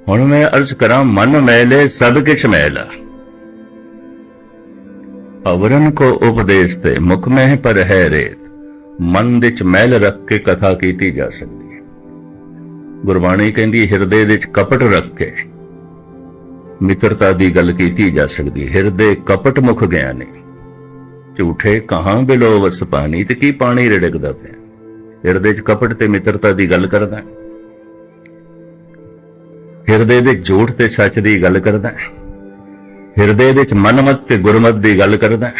ਹੁਣ ਮੈਂ ਅਰਜ਼ ਕਰਾਂ, ਮਨ ਮੈਲੇ ਸਭ ਕਿਛ ਮੈਲਾ। ਅਵਰਨ ਕੋ ਉਪਦੇਸ਼ ਤੇ ਮੁਖ ਮਹਿ ਪਰ ਹੈ ਰੇਤ। ਮਨ ਵਿੱਚ ਮੈਲ ਰੱਖ ਕੇ ਕਥਾ ਕੀਤੀ ਜਾ ਸਕਦੀ। ਗੁਰਬਾਣੀ ਕਹਿੰਦੀ ਹਿਰਦੇ ਵਿੱਚ ਕਪਟ ਰੱਖ ਕੇ ਮਿੱਤਰਤਾ ਦੀ ਗੱਲ ਕੀਤੀ ਜਾ ਸਕਦੀ ਹਿਰਦੇ ਕਪਟ ਮੁਖ ਗਿਆ ਨੇ। ਝੂਠੇ ਕਹਾਂ ਬਿਲੋ ਵਸ ਪਾਣੀ, ਤੇ ਕੀ ਪਾਣੀ ਰੜਕਦਾ ਪਿਆ? ਹਿਰਦੇ 'ਚ ਕਪਟ ਤੇ ਮਿੱਤਰਤਾ ਦੀ ਗੱਲ ਕਰਦਾ ਹਿਰਦੇ ਦੇ ਝੂਠ ਤੇ ਸੱਚ ਦੀ ਗੱਲ ਕਰਦਾ ਹਿਰਦੇ ਵਿੱਚ ਮਨਮਤ ਤੇ ਗੁਰਮਤ ਦੀ ਗੱਲ ਕਰਦਾ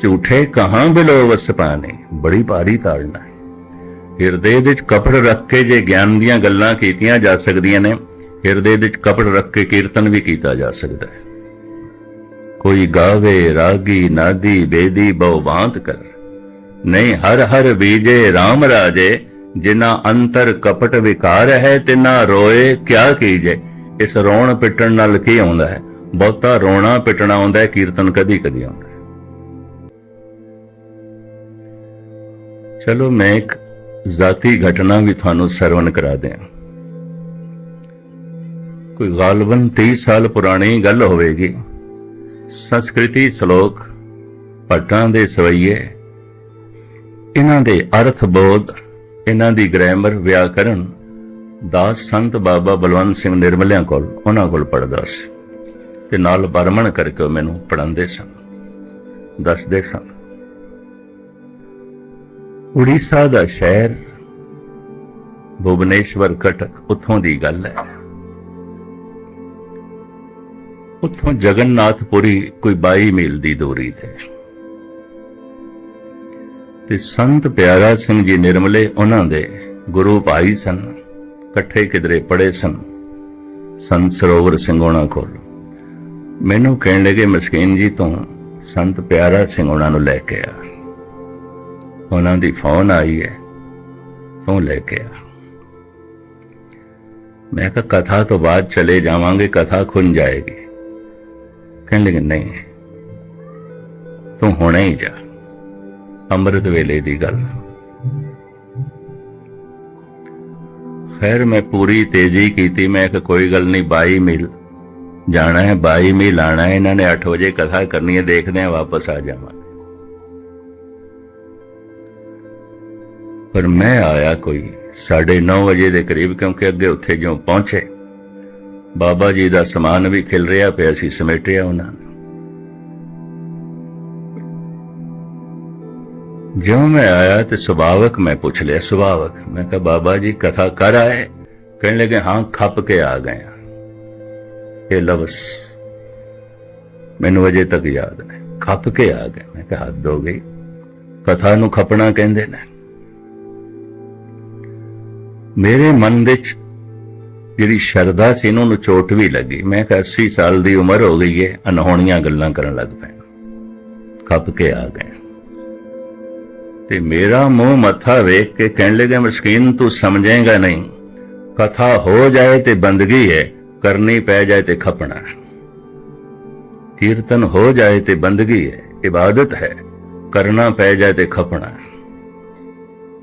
ਝੂਠੇ ਕਹਾਂ ਬਿਲੋ ਵਸ ਪਾਣੀ, ਬੜੀ ਭਾਰੀ ਤਾੜਨਾ ਹਿਰਦੇ ਵਿੱਚ ਕਪੜ ਰੱਖ ਕੇ ਜੇ ਗਿਆਨ ਦੀਆਂ ਗੱਲਾਂ ਕੀਤੀਆਂ ਜਾ ਸਕਦੀਆਂ ਨੇ, ਹਿਰਦੇ ਵਿੱਚ ਕਪੜ ਰੱਖ ਕੇ ਕੀਰਤਨ ਵੀ ਕੀਤਾ ਜਾ ਸਕਦਾ ਹੈ। ਕੋਈ ਗਾਵੇ, ਰਾਗੀ ਨਾਦੀ ਬੇਦੀ ਬਹੁ ਬਾਤ ਕਰ। ਨਹੀਂ, ਹਰ ਹਰ ਬੀਜੇ RAM ਰਾਜੇ ਜਿਨਾ ਅੰਤਰ ਕਪਟ ਵਿਕਾਰ ਹੈ ਤਿਨਾ ਰੋਏ, ਕਿਆ ਕੀਜੇ? ਇਸ ਰੋਣ ਪਿੱਟਣ ਨਾਲ ਕੀ ਆਉਂਦਾ ਹੈ? ਬਹੁਤਾ ਰੋਣਾ ਪਿੱਟਣਾ ਆਉਂਦਾ ਹੈ, ਕੀਰਤਨ ਕਦੀ ਕਦੀ ਆਉਂਦਾ ਹੈ। ਚਲੋ, ਮੈਂ ਇੱਕ ਜ਼ਾਤੀ ਘਟਨਾ ਵੀ ਤੁਹਾਨੂੰ ਸਰਵਣ ਕਰਾ ਦਿਆਂ ਕੋਈ ਗਾਲਬਨ 30 ਸਾਲ ਪੁਰਾਣੀ ਗੱਲ ਹੋਵੇਗੀ। ਸੰਸਕ੍ਰਿਤੀ ਸ਼ਲੋਕ ਪਟਾਂ ਦੇ ਸਵਈਏ। ਇਹਨਾਂ ਦੇ ਅਰਥ ਬੋਧ, ਇਹਨਾਂ ਦੀ ਗ੍ਰਾਮਰ ਵਿਆਕਰਣ ਦਾਸ ਸੰਤ ਬਾਬਾ ਬਲਵੰਤ ਸਿੰਘ ਨਿਰਮਲਿਆਂ ਕੋਲ, ਉਹਨਾਂ ਕੋਲ ਪੜਦਾ ਸੀ। ਤੇ ਨਾਲ ਬਰਮਣ ਕਰਕੇ ਉਹ ਮੈਨੂੰ ਪੜਾਉਂਦੇ ਸਨ, ਦੱਸਦੇ ਸਨ। ਉੜੀਸਾ ਦਾ ਸ਼ਹਿਰ ਭੁਵਨੇਸ਼ਵਰ ਕਟਕ ਉੱਥੋਂ ਦੀ ਗੱਲ ਹੈ। ਉੱਥੋਂ ਜਗਨਨਾਥਪੁਰੀ ਕੋਈ 22 ਮੀਲ ਦੀ ਦੂਰੀ ਤੇ। ਤੇ ਸੰਤ ਪਿਆਰਾ ਸਿੰਘ ਜੀ ਨਿਰਮਲੇ ਉਹਨਾਂ ਦੇ ਗੁਰੂ ਭਾਈ ਸਨ, ਇਕੱਠੇ ਕਿਧਰੇ ਪੜੇ ਸਨ ਸੰਤ ਸਰੋਵਰ ਸਿੰਘੋਣਾ ਕੋਲ। ਮੈਨੂੰ ਕਹਿਣ ਲੱਗੇ, ਮਸਕੀਨ ਜੀ, ਤੋਂ ਸੰਤ ਪਿਆਰਾ ਸਿੰਘ ਉਹਨਾਂ ਨੂੰ ਲੈ ਕੇ ਆ। ਉਹਨਾਂ ਦੀ ਫੋਨ ਆਈ ਹੈ। ਤੂੰ ਲੈ ਕੇ ਆ। ਮੈਂ ਕਿਹਾ, ਕਥਾ ਤੋਂ ਬਾਅਦ ਚਲੇ ਜਾਵਾਂਗੇ, ਕਥਾ ਖੁੱਲ ਜਾਏਗੀ। ਕਹਿਣ ਲੱਗੇ ਨਹੀਂ, ਤੂੰ ਹੁਣੇ ਹੀ ਜਾ। ਅੰਮ੍ਰਿਤ ਵੇਲੇ ਦੀ ਗੱਲ। ਖੈਰ, ਮੈਂ ਪੂਰੀ ਤੇਜ਼ੀ ਕੀਤੀ। ਮੈਂ ਕਿ ਕੋਈ ਗੱਲ ਨਹੀਂ 22 ਮੀਲ ਜਾਣਾ ਹੈ 22 ਮੀਲ ਆਣਾ ਹੈ। ਇਹਨਾਂ ਨੇ 8 ਵਜੇ ਕਥਾ ਕਰਨੀ ਹੈ, ਦੇਖਦੇ ਹਾਂ ਵਾਪਸ ਆ ਜਾਵਾਂਗੇ। ਪਰ ਮੈਂ ਆਇਆ ਕੋਈ 9:30 ਵਜੇ ਦੇ ਕਰੀਬ ਕਿਉਂਕਿ ਅੱਗੇ ਉੱਥੇ ਜਿਉਂ ਪਹੁੰਚੇ। ਬਾਬਾ ਜੀ ਦਾ ਸਮਾਨ ਵੀ ਖਿਲ ਰਿਹਾ ਪਿਆ ਸੀ, ਸਮੇਟਿਆ ਉਹਨਾਂ ਨੇ। ਜਿਉਂ ਮੈਂ ਆਇਆ ਤੇ ਸੁਭਾਵਕ ਮੈਂ ਪੁੱਛ ਲਿਆ, ਸੁਭਾਵਕ। ਮੈਂ ਕਿਹਾ, ਬਾਬਾ ਜੀ, ਕਥਾ ਕਰ ਆਏ? ਕਹਿਣ ਲੱਗੇ, ਹਾਂ, ਖੱਪ ਕੇ ਆ ਗਏ ਹਾਂ। ਇਹ ਲਫ਼ਜ਼ ਮੈਨੂੰ ਅਜੇ ਤੱਕ ਯਾਦ ਹੈ ਖੱਪ ਕੇ ਆ ਗਏ। ਮੈਂ ਕਿਹਾ, ਹੱਦ ਹੋ ਗਈ। ਕਥਾ ਨੂੰ ਖਪਣਾ ਕਹਿੰਦੇ ਨੇ। ਮੇਰੇ ਮਨ ਵਿੱਚ ਜਿਹੜੀ ਸ਼ਰਧਾ ਸੀ ਇਹਨੂੰ ਉਹਨੂੰ ਵੀ ਲੱਗੀ। ਮੈਂ ਕਿਹਾ 80 ਸਾਲ ਦੀ ਉਮਰ ਹੋ ਗਈ ਹੈ ਅਨਹੋਣੀਆਂ ਗੱਲਾਂ ਕਰਨ ਲੱਗ ਪਏ ਖੱਪ ਕੇ ਆ ਗਏ। ਤੇ ਮੇਰਾ ਮੂੰਹ ਮੱਥਾ ਵੇਖ ਕੇ ਕਹਿਣ ਲੱਗੇ, ਮਸਕੀਨ, ਤੂੰ ਸਮਝੇਗਾ ਨਹੀਂ। ਕਥਾ ਹੋ ਜਾਏ ਤੇ ਬੰਦਗੀ ਹੈ ਕਰਨੀ ਪੈ ਜਾਏ ਤੇ ਖਪਣਾ। ਕੀਰਤਨ ਹੋ ਜਾਏ ਤੇ ਬੰਦਗੀ ਹੈ ਇਬਾਦਤ ਹੈ, ਕਰਨਾ ਪੈ ਜਾਏ ਤੇ ਖਪਣਾ।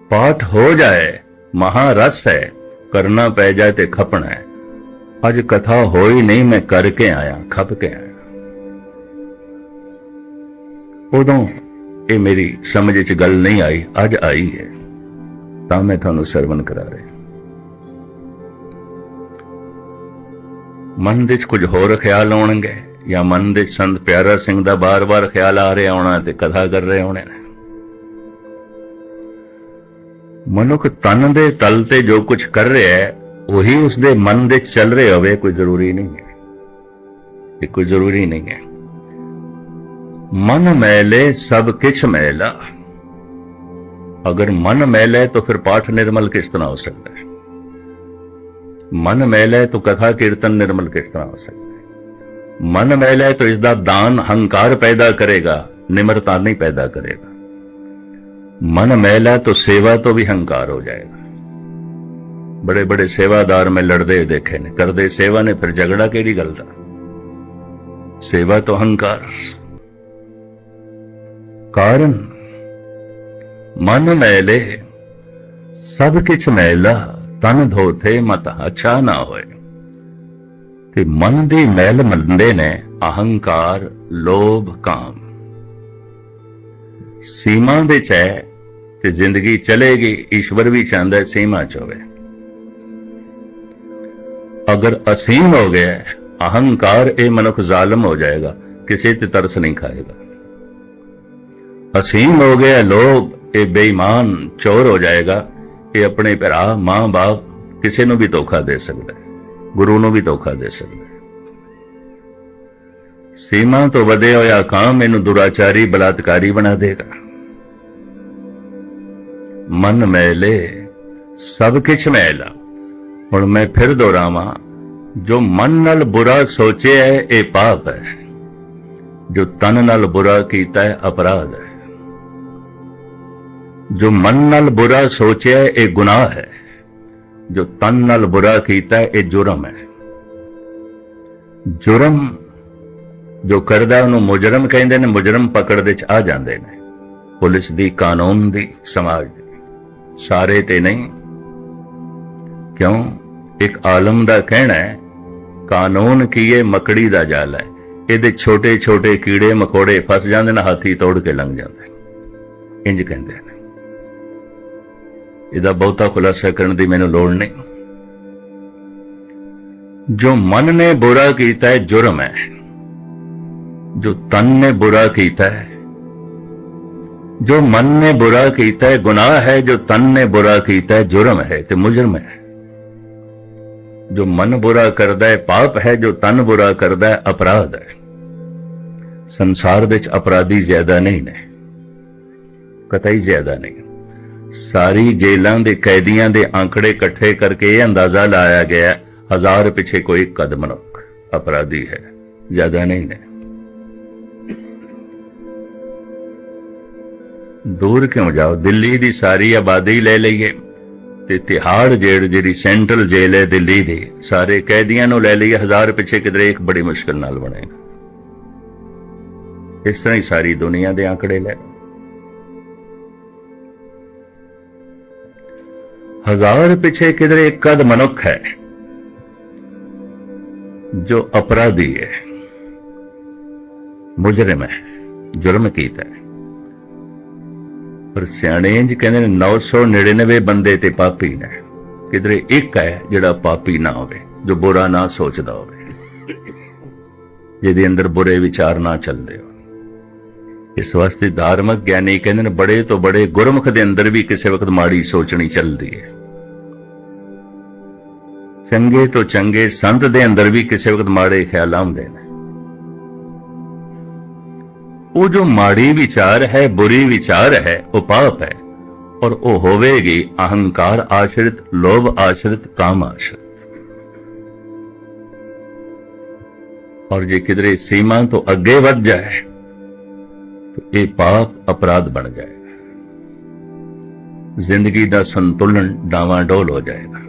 ਪਾਠ ਹੋ ਜਾਏ ਮਹਾਰਸ ਹੈ, ਕਰਨਾ ਪੈ ਜਾਏ ਤੇ ਖਪਣਾ ਹੈ। ਅੱਜ ਕਥਾ ਹੋਈ ਨਹੀਂ ਮੈਂ ਕਰਕੇ ਆਇਆ, ਖਪ ਕੇ ਆਇਆ। ਉਦੋਂ ਇਹ ਮੇਰੀ ਸਮਝ ਵਿੱਚ ਗੱਲ ਨਹੀਂ ਆਈ, ਅੱਜ ਆਈ ਹੈ। ਤਾਂ ਮੈਂ ਤੁਹਾਨੂੰ ਸਰਵਨ ਕਰਾ ਰਿਹਾ ਮਨ ਵਿੱਚ ਕੁਝ ਹੋਰ ਖਿਆਲ ਆਉਣਗੇ ਜਾਂ ਮਨ ਦੇ ਸੰਤ ਪਿਆਰਾ ਸਿੰਘ ਦਾ ਬਾਰ-ਬਾਰ ਖਿਆਲ ਆ ਰਿਹਾ ਹੋਣਾ ਤੇ ਕਥਾ ਕਰ ਰਹੇ ਹੋਣੇ ਨੇ? ਮਨੁੱਖ ਤਨ ਦੇ ਤਲ ਤੇ ਜੋ ਕੁਝ ਕਰ ਰਿਹਾ ਹੈ, ਉਹੀ ਉਸਦੇ ਮਨ ਦੇ ਚੱਲ ਰਿਹਾ ਹੋਵੇ ਕੋਈ ਜ਼ਰੂਰੀ ਨਹੀਂ ਹੈ। ਇਹ ਕੋਈ ਜ਼ਰੂਰੀ ਨਹੀਂ ਹੈ। ਮਨ ਮੈਲੇ ਸਭ ਕਿਛ ਮੈਲਾ। ਅਗਰ ਮਨ ਮੈਲ ਹੈ, ਤਾਂ ਫਿਰ ਪਾਠ ਨਿਰਮਲ ਕਿਸ ਤਰ੍ਹਾਂ ਹੋ ਸਕਦਾ ਹੈ? ਮਨ ਮੈਲ ਹੈ, ਤਾਂ ਕਥਾ ਕੀਰਤਨ ਨਿਰਮਲ ਕਿਸ ਤਰ੍ਹਾਂ ਹੋ ਸਕਦਾ ਹੈ? ਮਨ ਮੈਲ ਹੈ, ਤਾਂ ਇਸ ਦਾ ਦਾਨ, ਹੰਕਾਰ ਪੈਦਾ ਕਰੇਗਾ, ਨਿਮਰਤਾ ਨਹੀਂ ਪੈਦਾ ਕਰੇਗਾ। मन मैल है तो सेवा तो भी हंकार हो जाएगा बड़े बड़े सेवादार में लड़ते हुए देखे ने करते सेवा ने फिर झगड़ा केड़ी गल का सेवा तो हंकार ਕਾਰਨ ਮਨ ਮੈਲੇ ਸਭ ਕਿਛ ਮੈਲਾ ਤਨ ਧੋਤੇ ਮਤ ਅੱਛਾ ਨਾ ਹੋਏ ਤੇ ਮਨ ਦੀ ਮੈਲ ਮੰਦੇ ਨੇ ਅਹੰਕਾਰ ਲੋਭ ਕਾਮ ਸੀਮਾ ਵਿੱਚ ਹੈ ਤੇ ਜ਼ਿੰਦਗੀ ਚਲੇਗੀ, ਈਸ਼ਵਰ ਵੀ ਚਾਹੁੰਦਾ ਸੀਮਾ ਚ ਹੋਵੇ। ਅਗਰ ਅਸੀਮ ਹੋ ਗਿਆ ਅਹੰਕਾਰ ਇਹ ਮਨੁੱਖ ਜ਼ਾਲਮ ਹੋ ਜਾਏਗਾ, ਕਿਸੇ ਤੇ ਤਰਸ ਨਹੀਂ ਖਾਏਗਾ। ਅਸੀਮ ਹੋ ਗਿਆ ਲੋਭ, ਇਹ ਬੇਈਮਾਨ ਚੋਰ ਹੋ ਜਾਏਗਾ, ਇਹ ਆਪਣੇ ਭਰਾ, ਮਾਂ-ਬਾਪ ਕਿਸੇ ਨੂੰ ਵੀ ਧੋਖਾ ਦੇ ਸਕਦਾ ਹੈ, ਗੁਰੂ ਨੂੰ ਵੀ ਧੋਖਾ ਦੇ ਸਕਦਾ ਹੈ। ਸੀਮਾ ਤੋਂ ਵਧੇ ਹੋਇਆ ਕਾਮ ਇਹਨੂੰ ਦੁਰਾਚਾਰੀ, ਬਲਾਤਕਾਰੀ ਬਣਾ ਦੇਗਾ। ਮਨ ਮੈਲੇ ਸਭ ਕੁਛ ਮੈਲਾ। ਹੁਣ ਮੈਂ ਫਿਰ ਦੁਹਰਾਵਾਂ ਜੋ ਮਨ ਨਾਲ ਬੁਰਾ ਸੋਚਿਆ ਹੈ ਇਹ ਪਾਪ ਹੈ। ਜੋ ਤਨ ਨਾਲ ਬੁਰਾ ਕੀਤਾ ਹੈ ਅਪਰਾਧ ਹੈ। ਜੋ ਮਨ ਨਾਲ ਬੁਰਾ ਸੋਚਿਆ ਹੈ, ਇਹ ਗੁਨਾਹ ਹੈ। ਜੋ ਤਨ ਨਾਲ ਬੁਰਾ ਕੀਤਾ ਹੈ, ਇਹ ਜੁਰਮ ਹੈ। ਜੁਰਮ ਜੋ ਕਰਦਾ ਉਹਨੂੰ ਮੁਜਰਮ ਕਹਿੰਦੇ ਨੇ ਮੁਜਰਮ ਪਕੜ ਦੇ ਚ ਆ ਜਾਂਦੇ ਨੇ। ਪੁਲਿਸ ਦੀ ਕਾਨੂੰਨ ਦੀ ਸਮਾਜ ਦੀ। ਸਾਰੇ ਤੇ ਨਹੀਂ। ਕਿਉਂ? ਇੱਕ ਆਲਮ ਦਾ ਕਹਿਣਾ ਹੈ, ਕਾਨੂੰਨ ਕੀਏ ਮਕੜੀ ਦਾ ਜਾਲ ਹੈ। ਇਹਦੇ ਛੋਟੇ ਛੋਟੇ ਕੀੜੇ ਮਕੌੜੇ ਫਸ ਜਾਂਦੇ ਨੇ, ਹਾਥੀ ਤੋੜ ਕੇ ਲੰਘ ਜਾਂਦੇ ਇੰਜ ਕਹਿੰਦੇ ਨੇ। ਇਹਦਾ ਬਹੁਤਾ ਖੁਲਾਸਾ ਕਰਨ ਦੀ ਮੈਨੂੰ ਲੋੜ ਨਹੀਂ। ਜੋ ਮਨ ਨੇ ਬੁਰਾ ਕੀਤਾ ਹੈ, ਜੁਰਮ ਹੈ। ਜੋ ਤਨ ਨੇ ਬੁਰਾ ਕੀਤਾ ਹੈ ਜੋ ਮਨ ਨੇ ਬੁਰਾ ਕੀਤਾ ਹੈ, ਗੁਨਾਹ ਹੈ, ਜੋ ਤਨ ਨੇ ਬੁਰਾ ਕੀਤਾ ਹੈ, ਜੁਰਮ ਹੈ ਤੇ ਮੁਜਰਮ ਹੈ। ਜੋ ਮਨ ਬੁਰਾ ਕਰਦਾ ਹੈ, ਪਾਪ ਹੈ, ਜੋ ਤਨ ਬੁਰਾ ਕਰਦਾ ਹੈ, ਅਪਰਾਧ ਹੈ। ਸੰਸਾਰ ਵਿੱਚ ਅਪਰਾਧੀ ਜ਼ਿਆਦਾ ਨਹੀਂ ਨੇ, ਕਤਈ ਜ਼ਿਆਦਾ ਨਹੀਂ। ਸਾਰੀ ਜੇਲਾਂ ਦੇ ਕੈਦੀਆਂ ਦੇ ਆંકੜੇ ਇਕੱਠੇ ਕਰਕੇ ਇਹ ਅੰਦਾਜ਼ਾ ਲਾਇਆ ਗਿਆ ਹਜ਼ਾਰ ਪਿੱਛੇ ਕੋਈ ਇੱਕ ਕਦਮ ਮਨੁੱਖ ਅਪਰਾਧੀ ਹੈ, ਜ਼ਿਆਦਾ ਨਹੀਂ ਨੇ। ਦੂਰ ਕਿਉਂ ਜਾਓ? ਦਿੱਲੀ ਦੀ ਸਾਰੀ ਆਬਾਦੀ ਲੈ ਲਈਏ ਤੇ ਤਿਹਾੜ ਜੇਲ੍ਹ ਜਿਹੜੀ ਸੈਂਟਰਲ ਜੇਲ੍ਹ ਹੈ ਦਿੱਲੀ ਦੀ, ਸਾਰੇ ਕੈਦੀਆਂ ਨੂੰ ਲੈ ਲਈਏ, ਹਜ਼ਾਰ ਪਿੱਛੇ ਕਿਧਰੇ ਇੱਕ ਬੜੀ ਮੁਸ਼ਕਲ ਨਾਲ ਬਣੇਗਾ। ਇਸ ਤਰ੍ਹਾਂ ਹੀ ਸਾਰੀ ਦੁਨੀਆ ਦੇ ਆંકੜੇ ਲੈ। ਹਜ਼ਾਰ ਪਿੱਛੇ ਕਿਧਰੇ ਇੱਕ ਅਦ ਮਨੁੱਖ ਹੈ ਜੋ ਅਪਰਾਧੀ ਹੈ, ਮੁਜਰਮ ਹੈ ਜੁਰਮ ਕੀਤਾ ਹੈ। ਪਰ ਸਿਆਣੇ ਇੰਜ ਕਹਿੰਦੇ ਨੇ 999 ਬੰਦੇ ਤੇ ਪਾਪੀ ਨੇ। ਕਿਧਰੇ ਇੱਕ ਹੈ ਜਿਹੜਾ ਪਾਪੀ ਨਾ ਹੋਵੇ, ਜੋ ਬੁਰਾ ਨਾ ਸੋਚਦਾ ਹੋਵੇ। ਜਿਹਦੇ ਅੰਦਰ ਬੁਰੇ ਵਿਚਾਰ ਨਾ ਚੱਲਦੇ ਹੋ ਇਸ ਵਾਸਤੇ ਧਾਰਮਿਕ ਗਿਆਨੀ ਕਹਿੰਦੇ ਨੇ, ਬੜੇ ਤੋਂ ਬੜੇ ਗੁਰਮੁਖ ਦੇ ਅੰਦਰ ਵੀ ਕਿਸੇ ਵਕਤ ਮਾੜੀ ਸੋਚਣੀ ਚੱਲਦੀ ਹੈ। ਚੰਗੇ ਤੋਂ ਚੰਗੇ ਸੰਤ ਦੇ ਅੰਦਰ ਵੀ ਕਿਸੇ ਵਕਤ ਮਾੜੇ ਖਿਆਲ ਆਉਂਦੇ ਨੇ। ਉਹ ਜੋ ਮਾੜੀ ਵਿਚਾਰ ਹੈ, ਬੁਰੀ ਵਿਚਾਰ ਹੈ, ਉਹ ਪਾਪ ਹੈ, ਔਰ ਉਹ ਹੋਵੇਗੀ ਅਹੰਕਾਰ ਆਸ਼ਰਿਤ, ਲੋਭ ਆਸ਼ਰਿਤ, ਕਾਮ ਆਸ਼ਰਿਤ। ਔਰ ਜੇ ਕਿਧਰੇ ਸੀਮਾ ਤੋਂ ਅੱਗੇ ਵੱਧ ਜਾਏ, ਤਾਂ ਇਹ ਪਾਪ ਅਪਰਾਧ ਬਣ ਜਾਏਗਾ। ਜ਼ਿੰਦਗੀ ਦਾ ਸੰਤੁਲਨ ਡਾਵਾਂਡੋਲ ਹੋ ਜਾਏਗਾ।